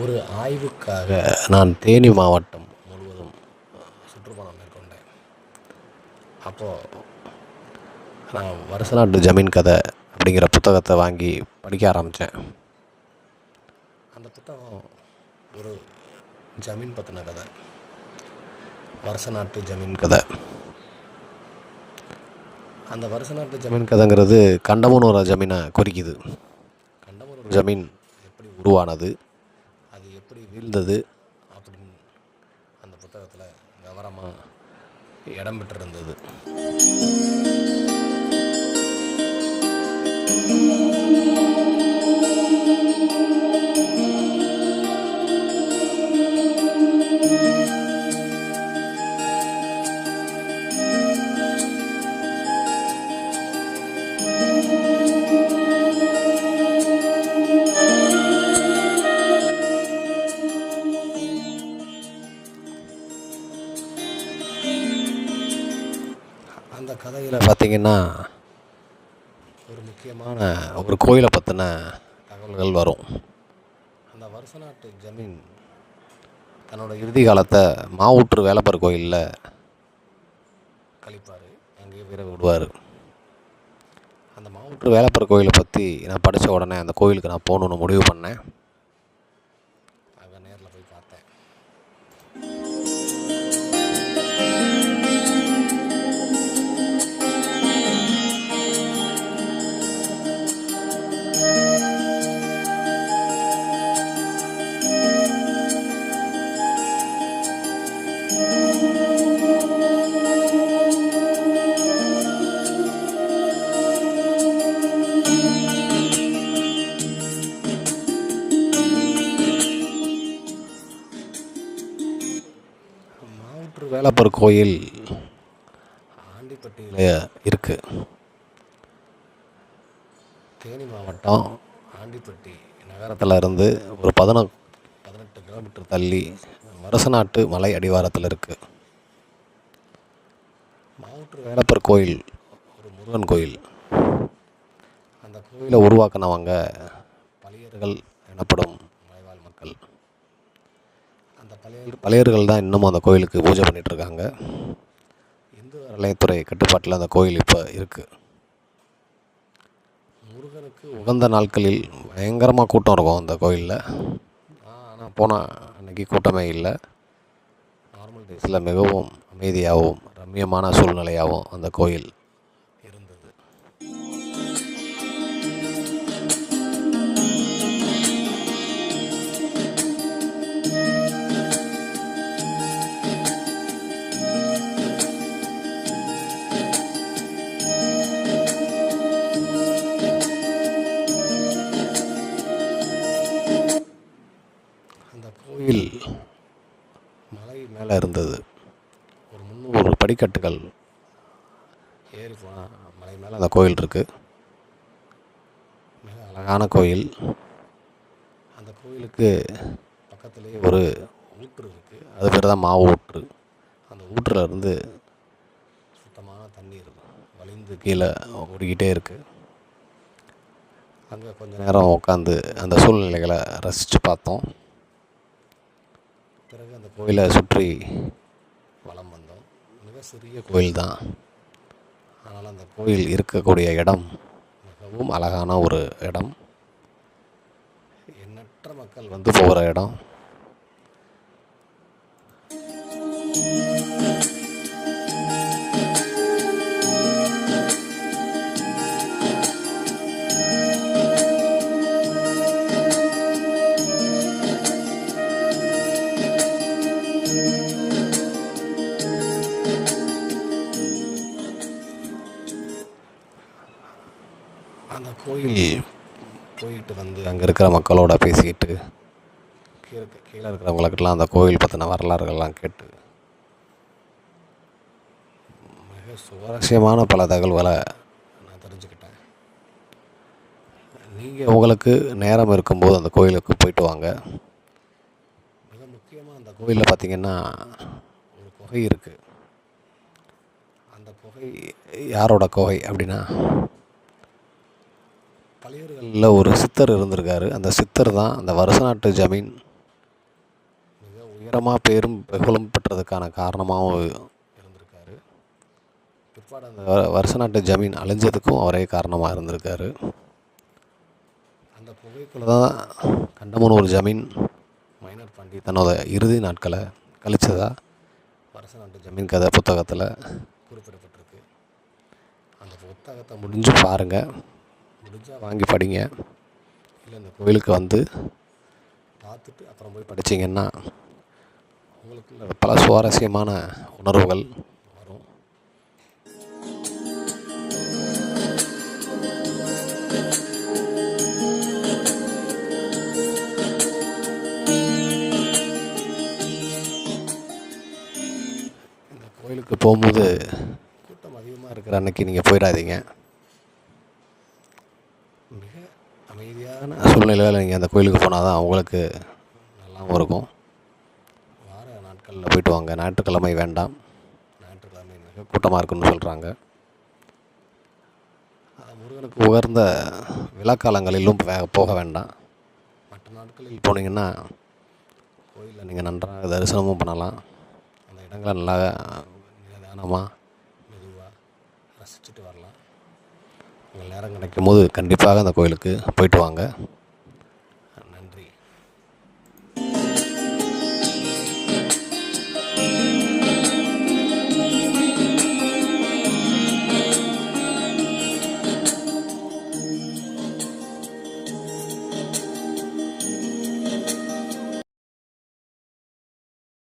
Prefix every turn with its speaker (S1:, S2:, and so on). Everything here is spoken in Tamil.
S1: ஒரு ஆய்வுக்காக நான் தேனி மாவட்டம் முழுவதும் சுற்றுப்பயணம் மேற்கொண்டேன். அப்போது நான் வருச நாட்டு ஜமீன் கதை அப்படிங்கிற புத்தகத்தை வாங்கி படிக்க ஆரம்பித்தேன். அந்த புத்தகம் ஒரு ஜமீன் பற்றின கதை. வருச நாட்டு ஜமீன் கதை. அந்த வருச நாட்டு ஜமீன் கதைங்கிறது கண்டமனூர ஜமீனை குறிக்குது. கண்டமனூர் ஜமீன் எப்படி உருவானது? இருந்தது அப்படின்னு அந்த புத்தகத்தில் விவரமாக இடம் பெற்றிருந்தது. கதையில் பார்த்திங்கன்னா ஒரு முக்கியமான ஒரு கோயிலை பற்றின தகவல்கள் வரும். அந்த வருஷ நாட்டு ஜமீன் தன்னோட இறுதி காலத்தை மாவூற்று வேலப்பர் கோயிலில் கழிப்பார். அங்கேயே வீர விடுவார். அந்த மாவூற்று வேலப்பர் கோயிலை பற்றி நான் படித்த உடனே அந்த கோயிலுக்கு நான் போகணுன்னு முடிவு பண்ணேன். வேலப்பர் கோயில் ஆண்டிப்பட்டியில் இருக்குது தேனி மாவட்டம் ஆண்டிப்பட்டி நகரத்தில் இருந்து ஒரு பதின பதினெட்டு கிலோமீட்டர் தள்ளி வருசநாட்டு மலை அடிவாரத்தில் இருக்குது மாவட்ட வேலப்பர் கோயில் ஒரு முருகன் கோயில். அந்த கோயிலை உருவாக்கினவங்க பழையர்கள் எனப்படும் அந்த பழைய பழையர்கள் தான் இன்னமும் அந்த கோயிலுக்கு பூஜை பண்ணிட்டு இருக்காங்க இந்து அறநிலையத்துறை கட்டுப்பாட்டில் அந்த கோயில் இப்போ இருக்குது முருகனுக்கு உகந்த நாட்களில் பயங்கரமாக கூட்டம் இருக்கும் அந்த கோயிலில். ஆனால் போனால் அன்றைக்கி கூட்டமே இல்லை. நார்மல் டேஸில் மிகவும் அமைதியாகவும் ரம்மியமான சூழ்நிலையாகவும் அந்த கோயில் மலை இருந்தது. ஒரு முந்நூறு படிக்கட்டுகள். ஏறி போனால் மலை மேலே அந்த கோயில் இருக்குது மிக அழகான கோயில். அந்த கோயிலுக்கு பக்கத்துலேயே ஒரு ஊற்று இருக்குது அது பேர் தான் மா ஊற்று. அந்த ஊற்றுல இருந்து சுத்தமான தண்ணீர் வழிந்து கீழே ஓடிக்கிட்டே இருக்குது அங்கே கொஞ்ச நேரம் உட்காந்து அந்த சூழ்நிலைகளை ரசித்து பார்த்தோம். பிறகு அந்த கோயிலை சுற்றி வலம் வந்தோம். மிக சிறிய கோயில் தான் ஆனால் அந்த கோயில் இருக்கக்கூடிய இடம் மிகவும் அழகான ஒரு இடம். எண்ணற்ற மக்கள் வந்து போகிற இடம். போயிட்டு வந்து அங்கே இருக்கிற மக்களோட பேசிக்கிட்டு கீழே கீழே இருக்கிறவங்களுக்கெல்லாம் அந்த கோவில் பற்றின வரலாறுகள்லாம் கேட்டு மிக சுவாரஸ்யமான பல தகவல்களை நான் தெரிஞ்சுக்கிட்டேன். நீங்கள் உங்களுக்கு நேரம் இருக்கும்போது அந்த கோயிலுக்கு போயிட்டு வாங்க. மிக முக்கியமாக அந்த கோயிலில் பார்த்தீங்கன்னா ஒரு குகை இருக்குது அந்த குகை யாரோட குகை அப்படின்னா பழையர்களில் ஒரு சித்தர் இருந்திருக்காரு. அந்த சித்தர் தான் அந்த வருசநாட்டு ஜமீன் உயரமாக பேரும் புகழும் பெற்றதுக்கான காரணமாகவும் இருந்திருக்காரு. பிற்பாடு அந்த வ- வருஷ நாட்டு ஜமீன் அழிஞ்சதுக்கும் அவரே காரணமாக இருந்திருக்காரு. அந்த புகைக்குள்ள தான் கண்டமனூர் ஜமீன் மைனர் பாண்டி தன்னோட இறுதி நாட்களை கழிச்சதா வருஷ நாட்டு ஜமீன் கதை புத்தகத்தில் குறிப்பிடப்பட்டிருக்கு. அந்த புத்தகத்தை முடிஞ்சு பாருங்கள் முடிஞ்சால் வாங்கி படிங்க. இல்லை இந்த கோயிலுக்கு வந்து பார்த்துட்டு அப்புறம் போய் படிச்சீங்கன்னா உங்களுக்கு பல சுவாரஸ்யமான உணர்வுகள் வரும். இந்த கோயிலுக்கு போகும்போது கூட்டம் அதிகமாக இருக்கிற அன்னைக்கு நீங்கள் போயிடாதீங்க மிக அமைதியான சூழ்நிலையில் நீங்கள் அந்த கோயிலுக்கு போனால் தான் அவங்களுக்கு நல்லாவும் இருக்கும். வார நாட்களில் போயிட்டு வாங்க. ஞாயிற்றுக்கிழமை வேண்டாம். ஞாயிற்றுக்கிழமை மிக கூட்டமாக இருக்குன்னு சொல்கிறாங்க முருகனுக்கு உகர்ந்த விழாக்காலங்களிலும் போக வேண்டாம். மற்ற நாட்களில் போனீங்கன்னா கோயிலில் நீங்கள் நன்றாக தரிசனமும் பண்ணலாம். அந்த இடங்களை நல்லா நிதானமாக மெதுவாக ரசிச்சுட்டு வரலாம். நேரம் கிடைக்கும் போது கண்டிப்பாக அந்த கோயிலுக்கு போயிட்டு வாங்க.